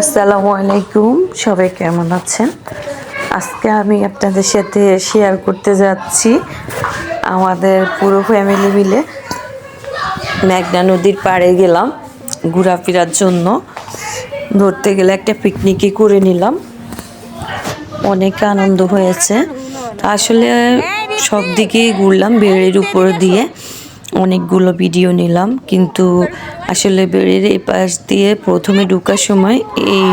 আসসালামু আলাইকুম, সবাই কেমন আছেন? আজকে আমি আপনাদের সাথে শেয়ার করতে যাচ্ছি আমাদের পুরো ফ্যামিলি মিলে। মেঘনা নদীর পাড়ে গেলাম ঘোরাফেরার জন্য। ধরতে গেলে একটা পিকনিকই করে নিলাম। অনেক আনন্দ হয়েছে। আসলে সব দিকেই ঘুরলাম, বেড়ের উপর দিয়ে। অনেকগুলো ভিডিও নিলাম, কিন্তু আসলে বেড়ের এই পাশ দিয়ে প্রথমে ঢোকার সময় এই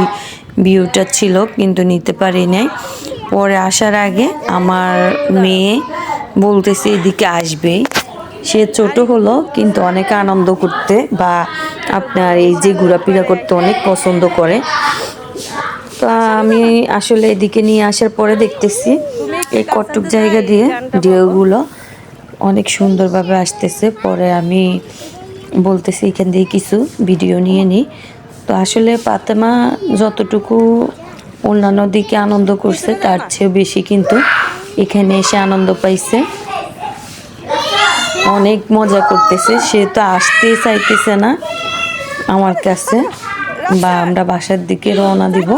ভিউটা ছিল, কিন্তু নিতে পারি নাই। পরে আসার আগে আমার মেয়ে বলতেছে এদিকে আসবেই সে ছোট হলো, কিন্তু অনেক আনন্দ করতে বা আপনার এই যে ঘোরাফেরা করতে অনেক পছন্দ করে। তো আমি আসলে এদিকে নিয়ে আসার পরে দেখতেছি এই কটুক জায়গা দিয়ে ঢেউগুলো অনেক সুন্দরভাবে আসতেছে। পরে আমি বলতেছি, এখান দিয়ে কিছু ভিডিও নিয়ে নিই তো আসলে পাতেমা যতটুকু অন্যান্য দিকে আনন্দ করছে, তার চেয়েও বেশি কিন্তু এখানে এসে আনন্দ পাইছে। অনেক মজা করতেছে। সে তো আসতেই চাইতেছে না আমার কাছে, বা আমরা বাসার দিকে রওনা দিব।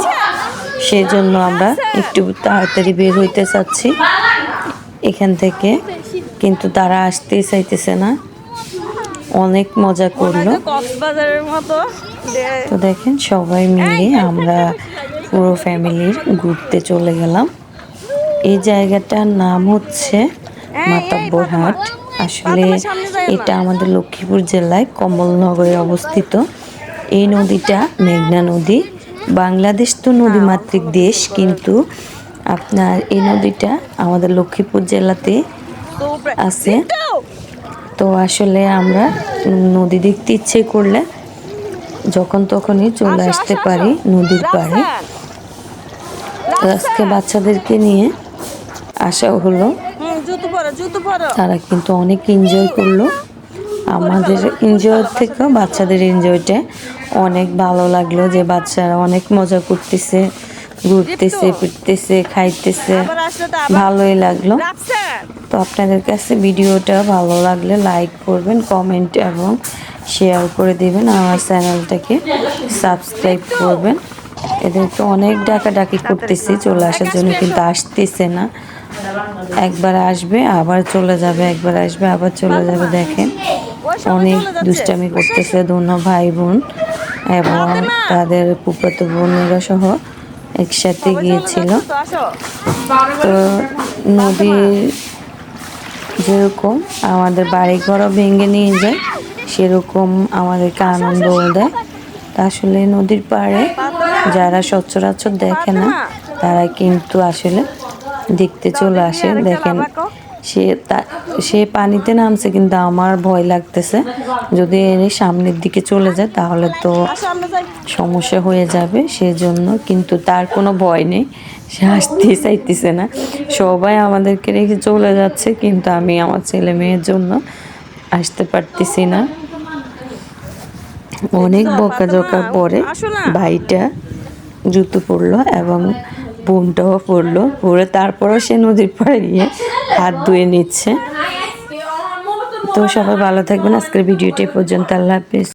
সেই জন্য আমরা একটু তাড়াতাড়ি বের হইতে চাচ্ছি এখান থেকে। কিন্তু তারা আসতেই চাইতেছে না। অনেক মজা করল। তো দেখেন সবাই মিলে আমরা পুরো ফ্যামিলির ঘুরতে চলে গেলাম। এই জায়গাটার নাম হচ্ছে মাতাব্বর হাট আসলে এটা আমাদের লক্ষ্মীপুর জেলায় কমলনগরে অবস্থিত। এই নদীটা মেঘনা নদী। বাংলাদেশ তো নদীমাতৃক দেশ, কিন্তু আপনার এই নদীটা আমাদের লক্ষ্মীপুর জেলাতে আছে। তো আসলে আমরা নদী দেখতে ইচ্ছে করলে যখন তখনই চলে আসতে পারি নদীর পাড়ে। আজকে বাচ্চাদেরকে নিয়ে আসা হলো। তারা কিন্তু অনেক এনজয় করল। আমাদের এনজয়ের থেকেও বাচ্চাদের এনজয়টা অনেক ভালো লাগল যে বাচ্চারা অনেক মজা করতেছে। ঘুরতেছে ফিরতেছে খাইতেছে ভালোই লাগল। তো আপনাদের কাছে ভিডিওটা ভালো লাগলে লাইক করবেন কমেন্ট এবং শেয়ার করে দেবেন আমার চ্যানেলটাকে সাবস্ক্রাইব করবেন। এদেরকে অনেক ডাকাডাকি করতেছি চলে আসার জন্য কিন্তু আসতেছে না। একবার আসবে আবার চলে যাবে একবার আসবে আবার চলে যাবে দেখেন। অনেক দুষ্টামি করতেছে দোনো ভাই বোন এবং তাদের পুপাতো বোনেরা সহ। একসাথে গিয়েছিল। তো নদী যেরকম আমাদের বাড়ি ঘরও ভেঙে নিয়ে যায়, সেরকম আমাদেরকে আনন্দ দেয়। তা আসলে নদীর পাড়ে যারা সচরাচর দেখে না, তারা কিন্তু আসলে দেখতে চলে আসে। দেখেন সে তা- সে পানিতে নামছে কিন্তু আমার ভয় লাগতেছে। যদি এর সামনের দিকে চলে যায় তাহলে তো সমস্যা হয়ে যাবে সেজন্য কিন্তু তার কোনো ভয় নেই। সে আসতেই চাইতেছে না। সবাই আমাদেরকে রেখে চলে যাচ্ছে কিন্তু আমি আমার ছেলে মেয়ের জন্য আসতে পারতেছি না। অনেক বকাঝকা পরে ভাইটা জুতো পরলো এবং বোনটাও পড়ল। পরে তারপরও সে নদীর পাড়ে গিয়ে হাত ধুয়ে নিচ্ছে। তো সবাই ভালো থাকবেন। আজকের ভিডিওটি পর্যন্ত। আল্লাহ হাফিজ।